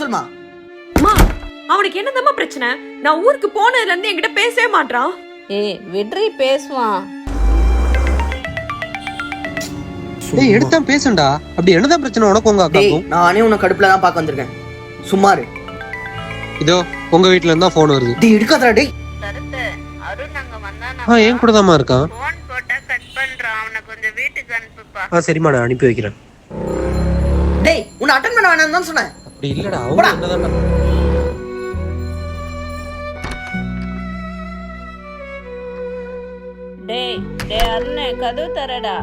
சொல்லுமா அம்மா அவனுக்கு என்னதம்மா பிரச்சனை? நான் ஊருக்கு போனதுல இருந்து என்கிட்ட பேசவே மாட்றான். ஏய் விட்ரி பேசுவான். ஏய் எடுத்தா பேசுண்டா. அப்படி என்னதான் பிரச்சனை உனக்கு உங்க அக்காக்கும் நானே உன்னை கடுப்புல தான் பார்க்க வந்திருக்கேன். சும்மா இரு. இதோ உங்க வீட்ல இருந்தா போன் வருது. டேய் எடுக்காதடா டேய். ஆ ஏன் கூட தாமா இருக்கான்? போன் போட்டா கட் பண்றான். அவனை கொஞ்சம் வீட்டுக்கு அனுப்புப்பா. ஆ சரிம்மா நான் அனுப்பி வைக்கிறேன். டேய் உன்னை அட்டன் பண்ண வேணாம்னு தான் சொன்னேன். அப்படி இல்லடா அவங்க என்னதான் டேய் டேய் அருணே கதவு தரடா.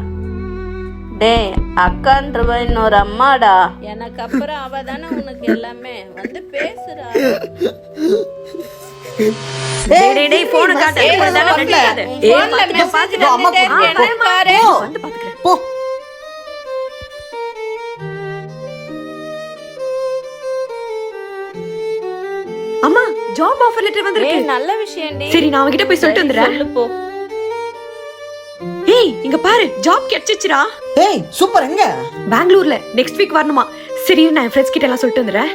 டேய் அக்கான்றவ இன்னொரு அம்மாடா. எனக்கு அப்புறம் அவ தானே உனக்கு எல்லாமே. வந்து பேசுறா டேய் டேய் போன் காட்டு. நடிக்காத. ஏய். அம்மா பாரு. வந்து பாத்துக்கிறேன் போ. ஜாப் ஆஃபர் லெட்டர் வந்திருக்கு. ஏய் நல்ல விஷயம்டி. சரி நான் அவன்கிட்ட போய் சொல்லிட்டு வந்துடுறேன். சொல்லு போ. ஏய் இங்க பாரு ஜாப் கிடைச்சிச்சுடா. டேய் சூப்பர் எங்க? பெங்களூர்ல நெக்ஸ்ட் வீக் வரணுமா? சரி நான் என் ஃப்ரெண்ட்ஸ் கிட்ட எல்லாம் சொல்லிட்டு வந்துடுறேன்.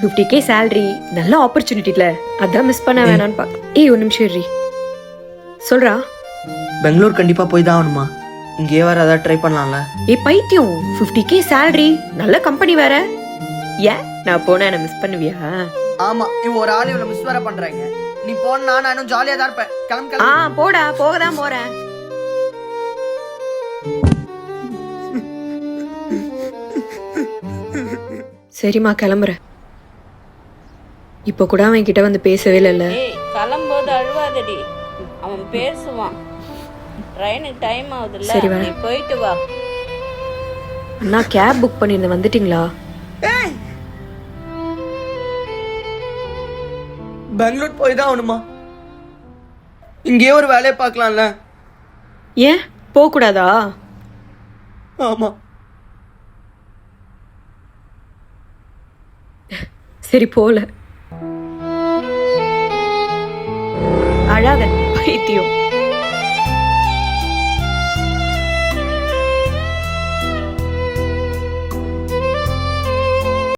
ஃபிஃப்டி கே சேலரி நல்ல ஆப்பர்ச்சுனிட்டில அதான் மிஸ் பண்ண வேணாம்னு பாக்க ஏய் ஒரு நிமிஷம் இரு சொல்றா. பெங்களூர் கண்டிப்பா போய் தான் ஆகணுமா? இங்கேயே வேற ஏதாவது ட்ரை பண்ணலாம்ல. ஏய் பைத்தியம் ஃபிஃப்டி கே சேலரி நல்ல கம்பெனி வேற. ஏன்? நான் போனா என்ன மிஸ் பண்ணுவியா? ஆமா இவ ஒரு ஆள் இவ்வளவு மிஸ் வேற பண்றாங்க. நீ போனா நானும் ஜாலியா தான் இருப்பேன். கிளம்பு ஆ போடா போக தான் போறேன். சரிம்மா கிளம்புறேன். இப்போ கூட அவன் கிட்ட வந்து பேசவே இல்லைல்ல? ஏய் கிளம்போது அழுவாதடி. அவன் பேசுவான். ட்ரெயினுக்கு டைம் ஆகுதுல்ல. சரி, வரேன். நீ போயிட்டு வா. அண்ணா கேப் புக் பண்ணியிருந்தேன். வந்துட்டீங்களா? பெங்களூர் போய் தான் ஆகணுமா? இங்கேயே ஒரு வேலையை பார்க்கலாம்ல. ஏன்? போகக்கூடாதா? ஆமா. சரி போல. அழாத பைத்தியம்.